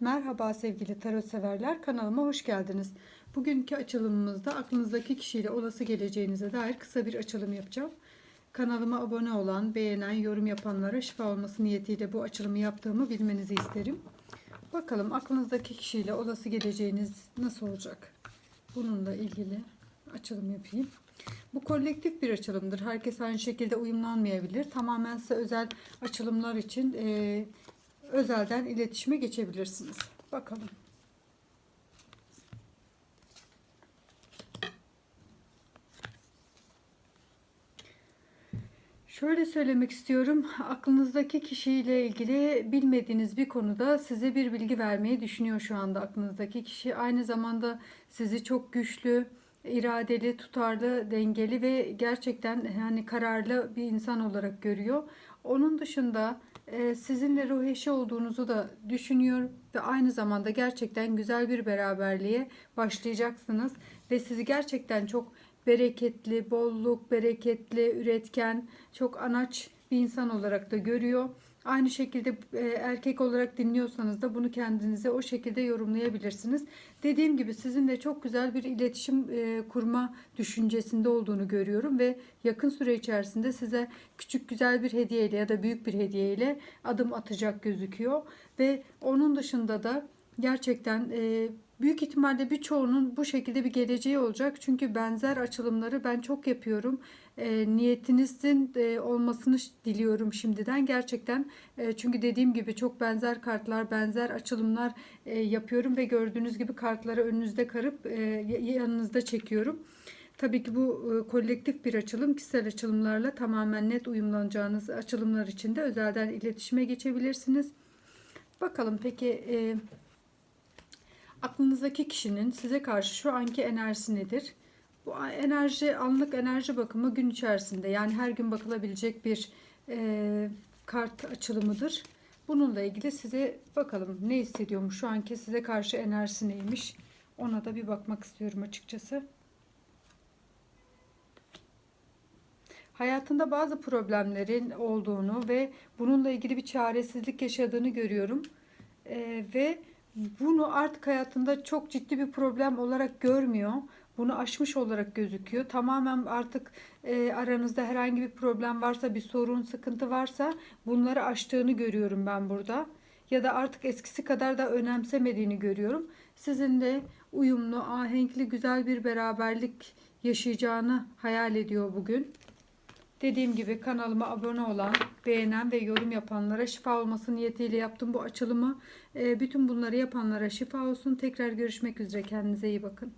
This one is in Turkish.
Merhaba sevgili tarot severler kanalıma hoş geldiniz. Bugünkü açılımımızda aklınızdaki kişiyle olası geleceğinize dair kısa bir açılım yapacağım. Kanalıma abone olan, beğenen, yorum yapanlara şifa olması niyetiyle bu açılımı yaptığımı bilmenizi isterim. Bakalım aklınızdaki kişiyle olası geleceğiniz nasıl olacak? Bununla ilgili açılım yapayım. Bu kolektif bir açılımdır. Herkes aynı şekilde uyumlanmayabilir. Tamamen size özel açılımlar için e, özelden iletişime geçebilirsiniz. Bakalım. Şöyle söylemek istiyorum. Aklınızdaki kişiyle ilgili bilmediğiniz bir konuda size bir bilgi vermeyi düşünüyor şu anda aklınızdaki kişi. Aynı zamanda sizi çok güçlü, iradeli, tutarlı, dengeli ve gerçekten yani kararlı bir insan olarak görüyor. Onun dışında e, sizinle ruh eşi olduğunuzu da düşünüyor ve aynı zamanda gerçekten güzel bir beraberliğe başlayacaksınız ve sizi gerçekten çok bereketli, bolluk, bereketli, üretken, çok anaç bir insan olarak da görüyor. Aynı şekilde e, erkek olarak dinliyorsanız da bunu kendinize o şekilde yorumlayabilirsiniz. Dediğim gibi sizin de çok güzel bir iletişim e, kurma düşüncesinde olduğunu görüyorum ve yakın süre içerisinde size küçük güzel bir hediyeyle ya da büyük bir hediyeyle adım atacak gözüküyor ve onun dışında da gerçekten e, büyük ihtimalle birçoğunun bu şekilde bir geleceği olacak. Çünkü benzer açılımları ben çok yapıyorum. E, niyetinizin e, olmasını diliyorum şimdiden. Gerçekten e, çünkü dediğim gibi çok benzer kartlar, benzer açılımlar e, yapıyorum ve gördüğünüz gibi kartları önünüzde karıp e, yanınızda çekiyorum. Tabii ki bu e, kolektif bir açılım. Kişisel açılımlarla tamamen net uyumlanacağınız açılımlar için de özelden iletişime geçebilirsiniz. Bakalım peki e, aklınızdaki kişinin size karşı şu anki enerjisi nedir? Bu enerji anlık enerji bakımı gün içerisinde yani her gün bakılabilecek bir e, kart açılımıdır. Bununla ilgili size bakalım ne hissediyormuş şu anki size karşı enerjisi neymiş ona da bir bakmak istiyorum açıkçası. Hayatında bazı problemlerin olduğunu ve bununla ilgili bir çaresizlik yaşadığını görüyorum. Ee, ve bunu artık hayatında çok ciddi bir problem olarak görmüyor. Bunu aşmış olarak gözüküyor. Tamamen artık e, aranızda herhangi bir problem varsa, bir sorun, sıkıntı varsa bunları aştığını görüyorum ben burada. Ya da artık eskisi kadar da önemsemediğini görüyorum. Sizinle uyumlu, ahenkli, güzel bir beraberlik yaşayacağını hayal ediyor bugün. Dediğim gibi kanalıma abone olan, beğenen ve yorum yapanlara şifa olması niyetiyle yaptım bu açılımı. Bütün bunları yapanlara şifa olsun. Tekrar görüşmek üzere. Kendinize iyi bakın.